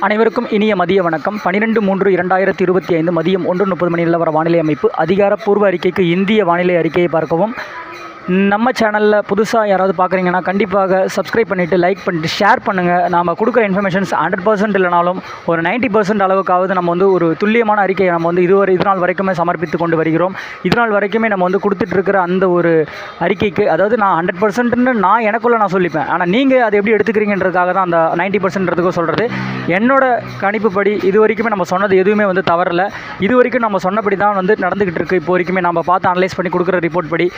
அனைவருக்கும் இனிய மதிய வணக்கம். பனிரெண்டு மூன்று இரண்டாயிரத்தி இருபத்தி ஐந்து மதியம் ஒன்று முப்பது மணி நிலவர வானிலை அமைப்பு அதிகாரப்பூர்வ அறிக்கைக்கு இந்திய வானிலை அறிக்கையை பார்க்கவும். நம்ம சேனலில் புதுசாக யாராவது பார்க்குறீங்கன்னா கண்டிப்பாக சப்ஸ்கிரைப் பண்ணிவிட்டு லைக் பண்ணிட்டு ஷேர் பண்ணுங்கள் நாம் கொடுக்குற இன்ஃபர்மேஷன்ஸ் ஹண்ட்ரட் பர்சன்ட் இல்லைனாலும் ஒரு 90% பர்சன்ட் அளவுக்காவது நம்ம வந்து ஒரு துல்லியமான அறிக்கையை நம்ம வந்து இதுவரை இது நாள் வரைக்குமே சமர்ப்பித்து கொண்டு வருகிறோம். இது நாள் வரைக்குமே நம்ம வந்து கொடுத்துட்ருக்கிற அந்த ஒரு அறிக்கைக்கு அதாவது நான் ஹண்ட்ரட் பர்சன்ட்னு நான் எனக்குள்ளே நான் சொல்லிப்பேன். ஆனால் நீங்கள் அதை எப்படி எடுத்துக்கிறீங்கன்றதுக்காக தான் அந்த நைன்ட்டி பர்சன்ட்றதுக்கும் சொல்கிறது என்னோட கணிப்புப்படி இது வரைக்குமே நம்ம சொன்னது எதுவுமே வந்து தவறல. இது வரைக்கும் நம்ம சொன்னபடி தான் வந்து நடந்துக்கிட்டு இருக்குது இப்போ வரைக்குமே நம்ம பார்த்து அனலைஸ் பண்ணி கொடுக்குற ரிப்போர்ட் படி.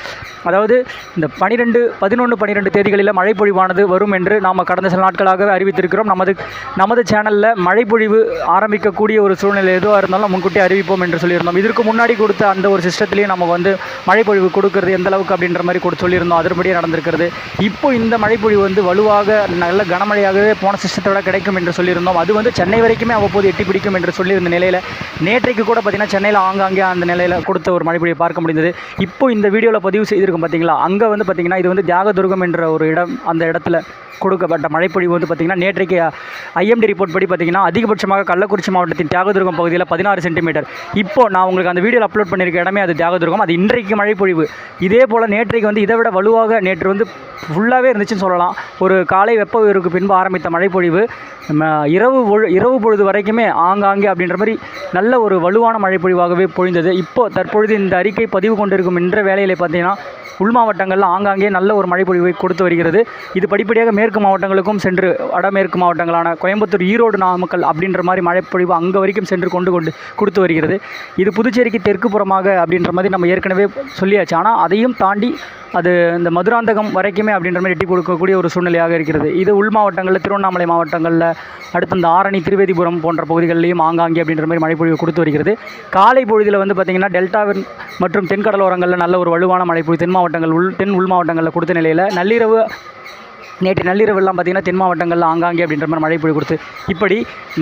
அதாவது இந்த பனிரெண்டு பதினொன்று பன்னிரெண்டு தேதிகளில் மழைப்பொழிவானது வரும் என்று நாம் கடந்த சில நாட்களாக அறிவித்திருக்கிறோம். நமது நமது சேனலில் மழைப்பொழிவு ஆரம்பிக்கக்கூடிய ஒரு சூழ்நிலை எதுவாக இருந்தாலும் முன்கூட்டி அறிவிப்போம் என்று சொல்லியிருந்தோம். இதற்கு முன்னாடி கொடுத்த அந்த ஒரு சிஸ்டத்துலேயே நம்ம வந்து மழைப்பொழிவு கொடுக்கறது எந்த அளவுக்கு அப்படின்ற மாதிரி கூட சொல்லியிருந்தோம். அதன்படியே நடந்திருக்கிறது. இப்போ இந்த மழைப்பொழிவு வந்து வலுவாக நல்ல கனமழையாகவே போன சிஸ்டத்தோட கிடைக்கும் என்று சொல்லியிருந்தோம். அது வந்து சென்னை வரைக்குமே அவ்வப்போது எட்டி பிடிக்கும் என்று சொல்லியிருந்த நிலையில் நேற்றைக்கு கூட பார்த்திங்கன்னா சென்னையில் ஆங்காங்கே அந்த நிலையில் கொடுத்த ஒரு மழைப்பொழிவை பார்க்க முடிந்தது. இப்போ இந்த வீடியோவில் பதிவு செய்திருக்கோம் பார்த்தீங்களா அங்கே வந்து பார்த்திங்கன்னா இது வந்து தியாகதுர்கம் என்ற ஒரு இடம் அந்த இடத்துல கொடுக்கப்பட்ட மழைப்பொழிவு வந்து பார்த்திங்கன்னா நேற்றைக்கு ஐஎம்டி ரிப்போர்ட் படி பார்த்திங்கன்னா அதிகபட்சமாக கள்ளக்குறிச்சி மாவட்டத்தின் தியாகதுர்கம் பகுதியில் பதினாறு சென்டிமீட்டர். இப்போ நான் உங்களுக்கு அந்த வீடியோவில் அப்லோட் பண்ணியிருக்க இடமே அது தியாகதுர்கம். அது இன்றைக்கு மழைப்பொழிவு. இதே போல் நேற்றைக்கு வந்து இதை விட வலுவாக நேற்று வந்து ஃபுல்லாகவே இருந்துச்சுன்னு சொல்லலாம். ஒரு காலை வெப்ப உயர்வுக்கு பின்பு ஆரம்பித்த மழைப்பொழிவு. இரவு பொழு இரவு பொழுது வரைக்குமே ஆங்காங்கே அப்படின்ற மாதிரி நல்ல ஒரு வலுவான மழைப்பொழிவாகவே பொழிந்தது. இப்போ தற்பொழுது இந்த அறிக்கை பதிவு கொண்டிருக்கும் என்ற வேலையில் பார்த்தீங்கன்னா உள் மாவட்டங்களில் ஆங்காங்கே நல்ல ஒரு மழைப்பொழிவை கொடுத்து வருகிறது. இது படிப்படியாக மேற்கு மாவட்டங்களுக்கும் சென்று வடமேற்கு மாவட்டங்களான கோயம்புத்தூர் ஈரோடு நாமக்கல் அப்படின்ற மாதிரி மழைப்பொழிவு அங்கே வரைக்கும் சென்று கொண்டு கொண்டு கொடுத்து வருகிறது. இது புதுச்சேரிக்கு தெற்கு புறமாக அப்படின்ற மாதிரி நம்ம ஏற்கனவே சொல்லியாச்சு. ஆனால் அதையும் தாண்டி அது இந்த மதுராந்தகம் வரைக்குமே அப்படின்ற மாதிரி எட்டி கொடுக்கக்கூடிய ஒரு சூழ்நிலையாக இருக்கிறது. இது உள் மாவட்டங்களில் திருவண்ணாமலை மாவட்டங்களில் அடுத்து இந்த ஆரணி திருவேதிபுரம் போன்ற பகுதிகளிலையும் ஆங்காங்கே அப்படின்ற மாதிரி மழைப்பொழிவு கொடுத்து வருகிறது. காலை பொழுதில் வந்து பார்த்திங்கன்னா டெல்டாவின் மற்றும் தென்கடலோரங்களில் நல்ல ஒரு வலுவான மழைப்பொழிவு தென் மாவட்டங்கள் உள் தென் உள் மாவட்டங்களில் கொடுத்த நிலையில் நள்ளிரவு நேற்று நள்ளிரவெல்லாம் பார்த்திங்கன்னா தென் மாவட்டங்களில் ஆங்காங்கே அப்படின்ற மாதிரி மழைப்பொழிவு கொடுத்து இப்படி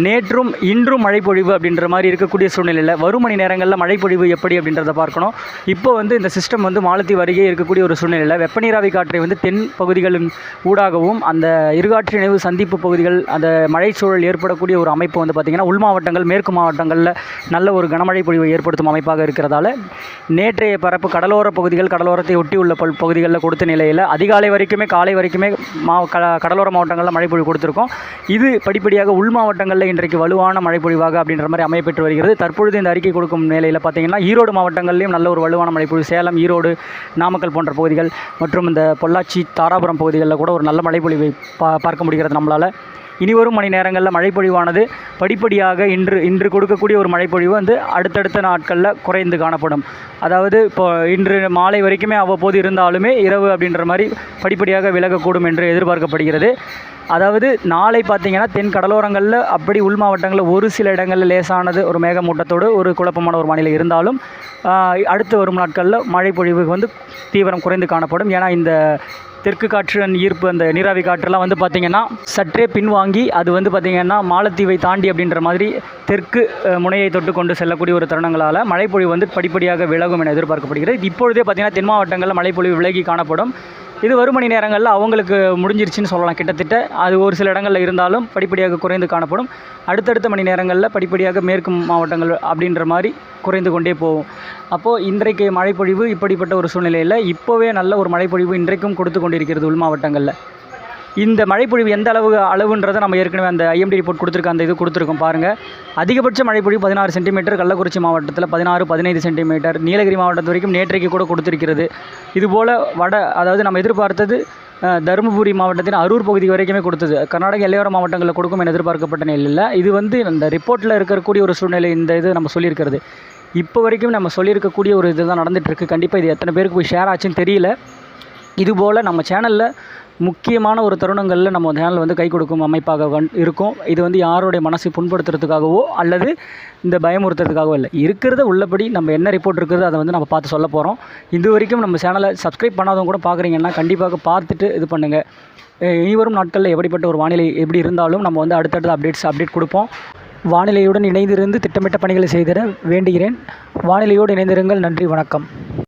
நேற்றும் இன்றும் மழைப்பொழிவு அப்படின்ற மாதிரி இருக்கக்கூடிய சூழ்நிலையில் வரும் மணி நேரங்களில் மழைப்பொழிவு எப்படி அப்படின்றத பார்க்கணும். இப்போ வந்து இந்த சிஸ்டம் வந்து மாலத்தீவு அருகே இருக்கக்கூடிய ஒரு சூழ்நிலையில் வெப்பநீராவி காற்றை வந்து தென் பகுதிகளின் ஊடாகவும் அந்த இருகாற்று இணைவு சந்திப்பு பகுதிகள் அந்த மழை சூழல் ஏற்படக்கூடிய ஒரு அமைப்பு வந்து பார்த்திங்கன்னா உள் மாவட்டங்கள் மேற்கு மாவட்டங்களில் நல்ல ஒரு கனமழை பொழிவை ஏற்படுத்தும் அமைப்பாக இருக்கிறதால நேற்றைய பரப்பு கடலோர பகுதிகள் கடலோரத்தை ஒட்டி உள்ள பல் பகுதிகளில் கொடுத்த நிலையில் அதிகாலை வரைக்குமே காலை வரைக்குமே மா க கடலோர மாவட்டங்களில் மழைப்பொழிவு கொடுத்துருக்கோம். இது படிப்படியாக உள் மாவட்டங்களில் இன்றைக்கு வலுவான மழைப்பொழிவாக அப்படின்ற மாதிரி அமையப்பெற்று வருகிறது. தற்பொழுது இந்த அறிக்கை கொடுக்கும் நிலையில் பார்த்தீங்கன்னா ஈரோடு மாவட்டங்களிலும் நல்ல ஒரு வலுவான மழைப்பொழிவு சேலம் ஈரோடு நாமக்கல் போன்ற பகுதிகள் மற்றும் இந்த பொள்ளாச்சி தாராபுரம் பகுதிகளில் கூட ஒரு நல்ல மழைப்பொழிவை பா பார்க்க முடிகிறது நம்மளால். இனிவரும் மணி நேரங்களில் மழைப்பொழிவானது. படிப்படியாக இன்று இன்று கொடுக்கக்கூடிய ஒரு மழைப்பொழிவு வந்து அடுத்தடுத்த நாட்களில் குறைந்து காணப்படும். அதாவது இப்போ இன்று மாலை வரைக்குமே அவ்வப்போது இருந்தாலுமே இரவு அப்படின்ற மாதிரி படிப்படியாக விலகக்கூடும் என்று எதிர்பார்க்கப்படுகிறது. அதாவது நாளை பார்த்தீங்கன்னா தென் கடலோரங்களில் அப்படி உள் மாவட்டங்களில் ஒரு சில இடங்களில் லேசானது ஒரு மேகமூட்டத்தோடு ஒரு குழப்பமான ஒரு வானிலை இருந்தாலும் அடுத்து வரும் நாட்களில் மழை பொழிவு வந்து தீவிரம் குறைந்து காணப்படும். ஏன்னா இந்த தெற்கு காற்று ஈர்ப்பு அந்த நீராவி காற்றுலாம் வந்து பார்த்திங்கன்னா சற்றே பின்வாங்கி அது வந்து பார்த்திங்கன்னா மாலத்தீவை தாண்டி அப்படின்ற மாதிரி தெற்கு முனையை தொட்டு கொண்டு செல்லக்கூடிய ஒரு தருணங்களால் மழைப்பொழிவு வந்து படிப்படியாக விலகும் என எதிர்பார்க்கப்படுகிறது. இப்பொழுதே பார்த்திங்கன்னா தென் மாவட்டங்களில் மழைப்பொழிவு விலகி காணப்படும். இது வரும் மணி நேரங்களில் அவங்களுக்கு முடிஞ்சிருச்சுன்னு சொல்லலாம் கிட்டத்தட்ட. அது ஒரு சில இடங்களில் இருந்தாலும் படிப்படியாக குறைந்து காணப்படும். அடுத்தடுத்த மணி நேரங்களில் படிப்படியாக மேற்கு மாவட்டங்கள் அப்படின்ற மாதிரி குறைந்து கொண்டே போகும். அப்போது இன்றைக்கு மழைப்பொழிவு இப்படிப்பட்ட ஒரு சூழ்நிலையில் இப்போவே நல்ல ஒரு மழைப்பொழிவு இன்றைக்கும் கொடுத்து கொண்டிருக்கிறது உள் மாவட்டங்களில். இந்த மழைப்பொழிவு எந்த அளவு அளவுன்றதை நம்ம ஏற்கனவே அந்த ஐஎம்டி ரிப்போர்ட் கொடுத்துருக்க அந்த இது கொடுத்துருக்கோம். பாருங்கள் அதிகபட்ச மழைப்பொழிவு பதினாறு சென்டிமீட்டர் கள்ளக்குறிச்சி மாவட்டத்தில் பதினாறு பதினைந்து சென்டிமீட்டர் நீலகிரி மாவட்டத்து வரைக்கும் நேற்றைக்கு கூட கொடுத்துருக்கிறது. இதுபோல் வட அதாவது நம்ம எதிர்பார்த்தது தருமபுரி மாவட்டத்தின் அரூர் பகுதி வரைக்குமே கொடுத்தது. கர்நாடக எல்லையோர மாவட்டங்களில் கொடுக்கும் என எதிர்பார்க்கப்பட்ட நிலையில் இது வந்து இந்த ரிப்போர்ட்டில் இருக்கக்கூடிய ஒரு சூழ்நிலை இந்த இது நம்ம சொல்லியிருக்கிறது. இப்போ வரைக்கும் நம்ம சொல்லியிருக்கக்கூடிய ஒரு இதுதான் நடந்துகிட்ருக்கு கண்டிப்பாக இது எத்தனை பேருக்கு போய் ஷேர் ஆச்சுன்னு தெரியல. இதுபோல் நம்ம சேனலில் முக்கியமான ஒரு தருணங்களில் நம்ம சேனல் வந்து கை கொடுக்கும் அமைப்பாக இருக்கும். இது வந்து யாருடைய மனசை புண்படுத்துறதுக்காகவோ அல்லது இந்த பயமுறுத்துறதுக்காகவோ இல்லை. இருக்கிறத உள்ளபடி நம்ம என்ன ரிப்போர்ட் இருக்கிறதோ அதை வந்து நம்ம பார்த்து சொல்ல போகிறோம் இது வரைக்கும் நம்ம சேனலை சப்ஸ்கிரைப் பண்ணாதவங்க கூட பார்க்குறீங்கன்னா கண்டிப்பாக பார்த்துட்டு இது பண்ணுங்கள் இனிவரும் நாட்களில் எப்படிப்பட்ட ஒரு வானிலை எப்படி இருந்தாலும் நம்ம வந்து அடுத்தடுத்த அப்டேட்ஸ் அப்டேட் கொடுப்போம். வானிலையுடன் இணைந்திருந்து திட்டமிட்ட பணிகளை செய்திட வேண்டுகிறேன். வானிலையோடு இணைந்திருங்கள். நன்றி வணக்கம்.